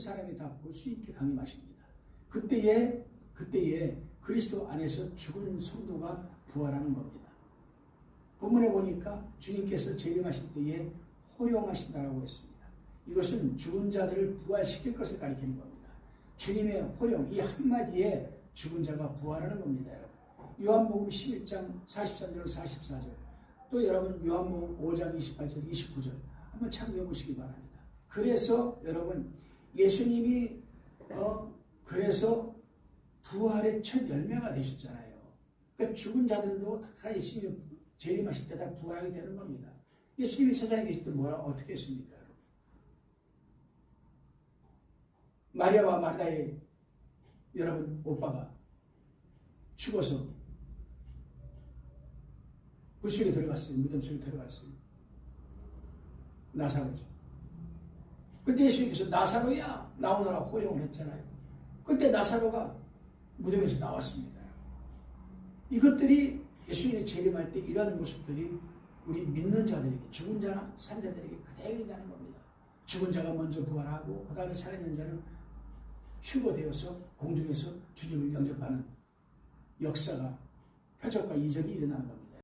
사람이 다 볼 수 있게 강림하십니다. 그때에 그때에 그리스도 안에서 죽은 성도가 부활하는 겁니다. 본문에 보니까 주님께서 재림하실 때에 호령하신다라고 했습니다. 이것은 죽은 자들을 부활시킬 것을 가리키는 겁니다. 주님의 호령 이 한마디에 죽은 자가 부활하는 겁니다, 여러분. 요한복음 11장 43절 44절 또 여러분 요한복음 5장 28절 29절 한번 참고해 보시기 바랍니다. 그래서 여러분 예수님이 어 그래서 부활의 첫 열매가 되셨잖아요. 그러니까 죽은 자들도 다 예수님이 재림하실 때 다 부활하게 되는 겁니다. 예수님이 세상에 계실 때 뭐라 어떻게 했습니까? 마리아와 마다의 여러분 오빠가 죽어서 물 속에 들어갔어요. 무덤 속에 들어갔어요. 나사로죠. 그때 예수님께서 나사로야 나오너라 호령을 했잖아요. 그때 나사로가 무덤에서 나왔습니다. 이것들이 예수님이 재림할 때 이러한 모습들이 우리 믿는 자들에게 죽은 자나 산 자들에게 그대로 있다는 겁니다. 죽은 자가 먼저 부활하고 그 다음에 살아있는 자는 휴거되어서 공중에서 주님을 영접하는 역사가 표적과 이적이 일어나는 겁니다.